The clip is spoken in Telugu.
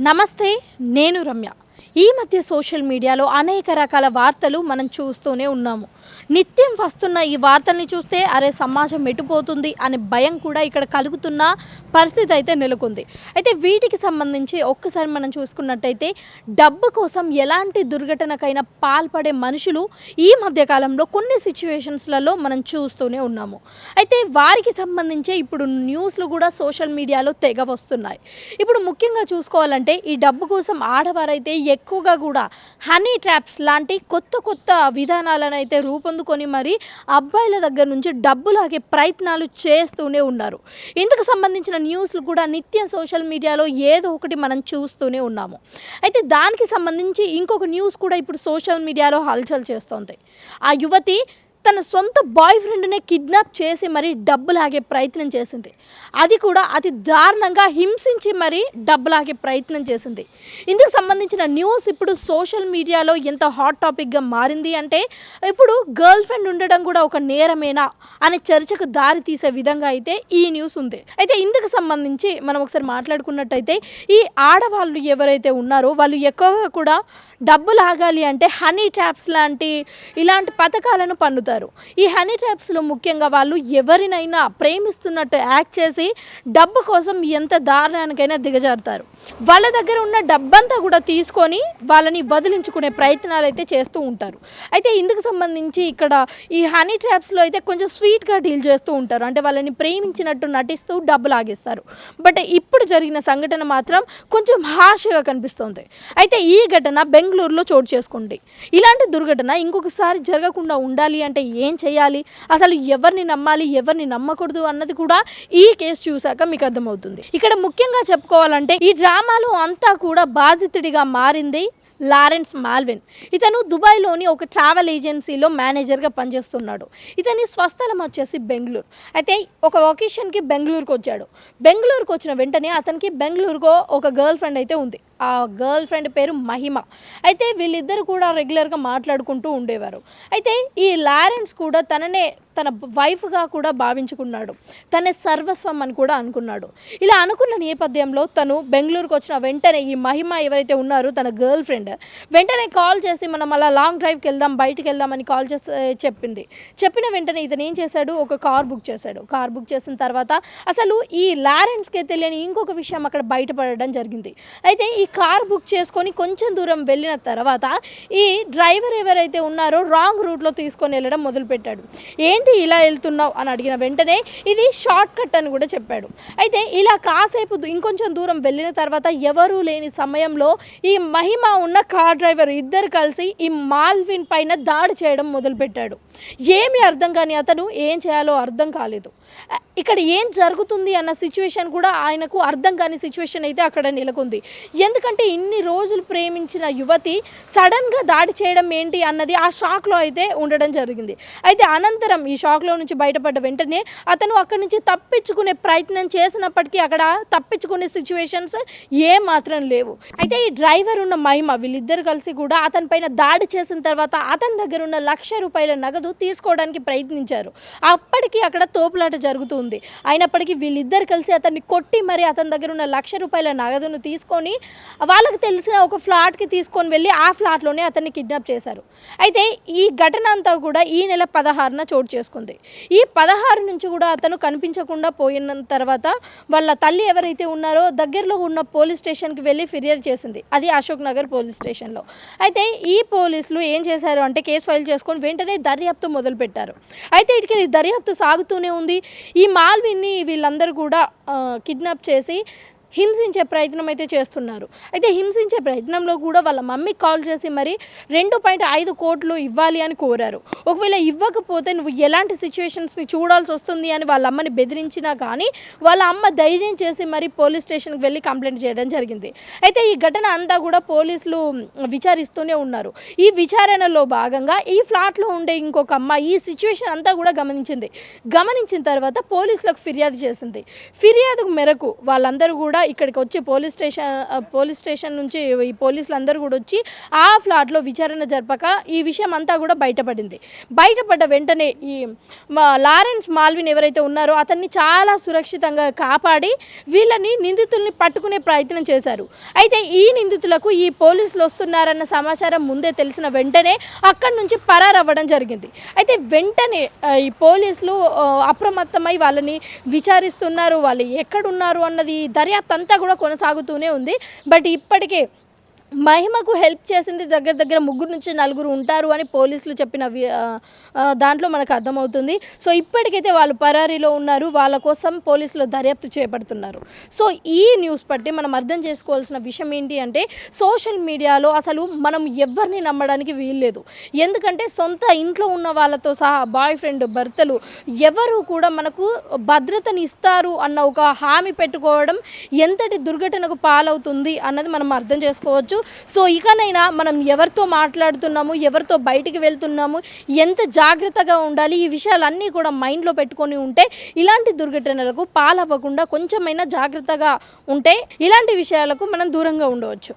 నమస్తే నేను రమ్య. ఈ మధ్య సోషల్ మీడియాలో అనేక రకాల వార్తలు మనం చూస్తూనే ఉన్నాము. నిత్యం వస్తున్న ఈ వార్తల్ని చూస్తే అరే సమాజం ఎటుపోతుంది అనే భయం కూడా ఇక్కడ కలుగుతున్న పరిస్థితి అయితే నెలకొంది. అయితే వీటికి సంబంధించి ఒక్కసారి మనం చూసుకున్నట్టయితే డబ్బు కోసం ఎలాంటి దుర్ఘటనకైనా పాల్పడే మనుషులు ఈ మధ్య కాలంలో కొన్ని సిచ్యువేషన్స్లలో మనం చూస్తూనే ఉన్నాము. అయితే వారికి సంబంధించే ఇప్పుడు న్యూస్లు కూడా సోషల్ మీడియాలో తెగ వస్తున్నాయి. ఇప్పుడు ముఖ్యంగా చూసుకోవాలంటే ఈ డబ్బు కోసం ఆడవారైతే ఎక్కువగా కూడా హనీ ట్రాప్స్ లాంటి కొత్త కొత్త విధానాలను అయితే రూపొందుకొని మరి అబ్బాయిల దగ్గర నుంచి డబ్బులాగే ప్రయత్నాలు చేస్తూనే ఉన్నారు. ఇందుకు సంబంధించిన న్యూస్లు కూడా నిత్యం సోషల్ మీడియాలో ఏదో ఒకటి మనం చూస్తూనే ఉన్నాము. అయితే దానికి సంబంధించి ఇంకొక న్యూస్ కూడా ఇప్పుడు సోషల్ మీడియాలో హల్చల్ చేస్తోంది. ఆ యువతి తన సొంత బాయ్ ఫ్రెండ్నే కిడ్నాప్ చేసి మరి డబ్బు లాగే ప్రయత్నం చేసింది. అది కూడా అతి దారుణంగా హింసించి మరి డబ్బు లాగే ప్రయత్నం చేసింది. ఇందుకు సంబంధించిన న్యూస్ ఇప్పుడు సోషల్ మీడియాలో ఎంత హాట్ టాపిక్గా మారింది అంటే ఇప్పుడు గర్ల్ ఫ్రెండ్ ఉండడం కూడా ఒక నేరమేనా అనే చర్చకు దారి తీసే విధంగా అయితే ఈ న్యూస్ ఉంది. అయితే ఇందుకు సంబంధించి మనం ఒకసారి మాట్లాడుకున్నట్టయితే ఈ ఆడవాళ్ళు ఎవరైతే ఉన్నారో వాళ్ళు ఎక్కువగా కూడా డబ్బు లాగాలి అంటే హనీ ట్యాప్స్ లాంటి ఇలాంటి పథకాలను పన్నుతారు. ఈ హనీ ట్రాప్స్లో ముఖ్యంగా వాళ్ళు ఎవరినైనా ప్రేమిస్తున్నట్టు యాక్ట్ చేసి డబ్బు కోసం ఎంత దారుణానికైనా దిగజారుతారు. వాళ్ళ దగ్గర ఉన్న డబ్బంతా కూడా తీసుకొని వాళ్ళని వదిలించుకునే ప్రయత్నాలు అయితే చేస్తూ ఉంటారు. అయితే ఇందుకు సంబంధించి ఇక్కడ ఈ హనీ ట్రాప్స్లో అయితే కొంచెం స్వీట్గా డీల్ చేస్తూ ఉంటారు. అంటే వాళ్ళని ప్రేమించినట్టు నటిస్తూ డబ్బు లాగేస్తారు. బట్ ఇప్పుడు జరిగిన సంఘటన మాత్రం కొంచెం హార్ష్గా కనిపిస్తోంది. అయితే ఈ ఘటన బెంగళూరులో చోటు చేసుకుంది ఇలాంటి దుర్ఘటన ఇంకొకసారి జరగకుండా ఉండాలి అంటే ఏం చేయాలి? అసలు ఎవరిని నమ్మాలి? ఎవరిని నమ్మకూడదు అన్నది కూడా ఈ కేసు చూశాక మీకు అర్థమవుతుంది. ఇక్కడ ముఖ్యంగా చెప్పుకోవాలంటే ఈ డ్రామాలో అంతా కూడా బాధితుడిగా మారింది లారెన్స్ మాల్విన్. ఇతను దుబాయ్లోని ఒక ట్రావెల్ ఏజెన్సీలో మేనేజర్గా పనిచేస్తున్నాడు. ఇతని స్వస్థలం వచ్చేసి బెంగళూరు. అయితే ఒక ఒకేషన్కి బెంగళూరుకు వచ్చాడు బెంగళూరుకు వచ్చిన వెంటనే అతనికి బెంగళూరుకో ఒక గర్ల్ ఫ్రెండ్ అయితే ఉంది. ఆ గర్ల్ ఫ్రెండ్ పేరు మహిమ. అయితే వీళ్ళిద్దరు కూడా రెగ్యులర్గా మాట్లాడుకుంటూ ఉండేవారు. అయితే ఈ లారెన్స్ కూడా తననే తన వైఫ్గా కూడా భావించుకున్నాడు. తన సర్వస్వం అని కూడా అనుకున్నాడు. ఇలా అనుకున్న నేపథ్యంలో తను బెంగళూరుకు వచ్చిన వెంటనే ఈ మహిమ ఎవరైతే ఉన్నారో తన గర్ల్ ఫ్రెండ్ వెంటనే కాల్ చేసి మనం అలా లాంగ్ డ్రైవ్కి వెళ్దాం బయటికి వెళ్దామని కాల్ చేసి చెప్పింది. చెప్పిన వెంటనే ఇతను ఏం చేశాడు? ఒక కార్ బుక్ చేశాడు. కార్ బుక్ చేసిన తర్వాత అసలు ఈ లారెన్స్కి తెలియని ఇంకొక విషయం అక్కడ బయటపడడం జరిగింది. అయితే ఈ కార్ బుక్ చేసుకొని కొంచెం దూరం వెళ్ళిన తర్వాత ఈ డ్రైవర్ ఎవరైతే ఉన్నారో రాంగ్ రూట్లో తీసుకొని వెళ్ళడం మొదలుపెట్టాడు. ఏంటి ఇలా వెళ్తున్నావు? అని అడిగిన వెంటనే ఇది షార్ట్ కట్ అని కూడా చెప్పాడు. అయితే ఇలా కాసేపు ఇంకొంచెం దూరం వెళ్ళిన తర్వాత ఎవరూ లేని సమయంలో ఈ మహిమ ఉన్న కార్ డ్రైవర్ ఇద్దరు కలిసి ఈ మాల్విన్ పైన దాడి చేయడం మొదలుపెట్టాడు. ఏమీ అర్థం కాని అతను ఏం చేయాలో అర్థం కాలేదు. ఇక్కడ ఏం జరుగుతుంది అన్న సిచ్యువేషన్ కూడా ఆయనకు అర్థం కాని సిచ్యువేషన్ అయితే అక్కడ నెలకొంది. ఎందుకంటే ఇన్ని రోజులు ప్రేమించిన యువతి సడన్గా దాడి చేయడం ఏంటి అన్నది ఆ షాక్లో అయితే ఉండడం జరిగింది. అయితే అనంతరం ఈ షాక్లో నుంచి బయటపడ్డ వెంటనే అతను అక్కడి నుంచి తప్పించుకునే ప్రయత్నం చేసినప్పటికీ అక్కడ తప్పించుకునే సిచ్యువేషన్స్ ఏ మాత్రం లేవు. అయితే ఈ డ్రైవర్ ఉన్న మహిమ వీళ్ళిద్దరు కలిసి కూడా అతని పైన దాడి చేసిన తర్వాత అతని దగ్గర ఉన్న లక్ష రూపాయల నగదు తీసుకోవడానికి ప్రయత్నించారు. అప్పటికి అక్కడ తోపులాట జరుగుతుంది. అయినప్పటికీ వీళ్ళిద్దరు కలిసి అతన్ని కొట్టి మరి అతని దగ్గర ఉన్న లక్ష రూపాయల నగదును తీసుకొని వాళ్ళకి తెలిసిన ఒక ఫ్లాట్కి తీసుకొని వెళ్ళి ఆ ఫ్లాట్లోనే అతన్ని కిడ్నాప్ చేశారు. అయితే ఈ ఘటన అంతా కూడా ఈ నెల పదహారున చోటు చేసుకుంది. ఈ పదహారు నుంచి కూడా అతను కనిపించకుండా పోయిన తర్వాత వాళ్ళ తల్లి ఎవరైతే ఉన్నారో దగ్గరలో ఉన్న పోలీస్ స్టేషన్కి వెళ్ళి ఫిర్యాదు చేసింది. అది అశోక్ నగర్ పోలీస్ స్టేషన్లో. అయితే ఈ పోలీసులు ఏం చేశారు అంటే కేసు ఫైల్ చేసుకొని వెంటనే దర్యాప్తు మొదలుపెట్టారు. అయితే ఇటుకి దర్యాప్తు సాగుతూనే ఉంది. ఈ మాల్విన్ని వీళ్ళందరూ కూడా కిడ్నాప్ చేసి హింసించే ప్రయత్నం అయితే చేస్తున్నారు. అయితే హింసించే ప్రయత్నంలో కూడా వాళ్ళ మమ్మీకి కాల్ చేసి మరి రెండు పాయింట్ ఐదు కోట్లు ఇవ్వాలి అని కోరారు. ఒకవేళ ఇవ్వకపోతే నువ్వు ఎలాంటి సిచ్యువేషన్స్ని చూడాల్సి వస్తుంది అని వాళ్ళ అమ్మని బెదిరించినా కానీ వాళ్ళ అమ్మ ధైర్యం చేసి మరి పోలీస్ స్టేషన్కి వెళ్ళి కంప్లైంట్ చేయడం జరిగింది. అయితే ఈ ఘటన అంతా కూడా పోలీసులు విచారిస్తూనే ఉన్నారు. ఈ విచారణలో భాగంగా ఈ ఫ్లాట్లో ఉండే ఇంకొక అమ్మ ఈ సిచ్యువేషన్ అంతా కూడా గమనించింది. గమనించిన తర్వాత పోలీసులకు ఫిర్యాదు చేసింది. ఫిర్యాదు మేరకు వాళ్ళందరూ కూడా కూడా ఇక్కడికి వచ్చి పోలీస్ స్టేషన్ పోలీస్ స్టేషన్ నుంచి ఈ పోలీసులు అందరూ కూడా వచ్చి ఆ ఫ్లాట్లో విచారణ జరపక ఈ విషయం అంతా కూడా బయటపడింది. బయటపడ్డ వెంటనే ఈ మా లారెన్స్ మాల్విన్ ఎవరైతే ఉన్నారో అతన్ని చాలా సురక్షితంగా కాపాడి వీళ్ళని నిందితుల్ని పట్టుకునే ప్రయత్నం చేశారు. అయితే ఈ నిందితులకు ఈ పోలీసులు వస్తున్నారన్న సమాచారం ముందే తెలిసిన వెంటనే అక్కడి నుంచి పరారవ్వడం జరిగింది. అయితే వెంటనే ఈ పోలీసులు అప్రమత్తమై వాళ్ళని విచారిస్తున్నారు. వాళ్ళు ఎక్కడున్నారు అన్నది దర్యాప్తు అంతా కూడా కొనసాగుతూనే ఉంది. బట్ ఇప్పటికే మహిమకు హెల్ప్ చేసింది దగ్గర దగ్గర ముగ్గురు నుంచి నలుగురు ఉంటారు అని పోలీసులు చెప్పిన దాంట్లో మనకు అర్థమవుతుంది. సో ఇప్పటికైతే వాళ్ళు పరారీలో ఉన్నారు వాళ్ళ కోసం పోలీసులు దర్యాప్తు చేపడుతున్నారు. సో ఈ న్యూస్ బట్టి మనం అర్థం చేసుకోవాల్సిన విషయం ఏంటి అంటే సోషల్ మీడియాలో అసలు మనం ఎవరిని నమ్మడానికి వీల్లేదు. ఎందుకంటే సొంత ఇంట్లో ఉన్న వాళ్ళతో సహా బాయ్ ఫ్రెండ్ భర్తలు ఎవరు కూడా మనకు భద్రతని ఇస్తారు అన్న ఒక హామీ పెట్టుకోవడం ఎంతటి దుర్ఘటనకు పాలవుతుంది అన్నది మనం అర్థం చేసుకోవచ్చు. చేసుకోవచ్చు సో ఇకనైనా మనం ఎవరితో మాట్లాడుతున్నాము ఎవరితో బయటికి వెళ్తున్నాము ఎంత జాగ్రత్తగా ఉండాలి ఈ విషయాలన్నీ కూడా మైండ్లో పెట్టుకొని ఉంటే ఇలాంటి దుర్ఘటనలకు పాలవ్వకుండా కొంచెమైనా జాగ్రత్తగా ఉంటే ఇలాంటి విషయాలకు మనం దూరంగా ఉండవచ్చు.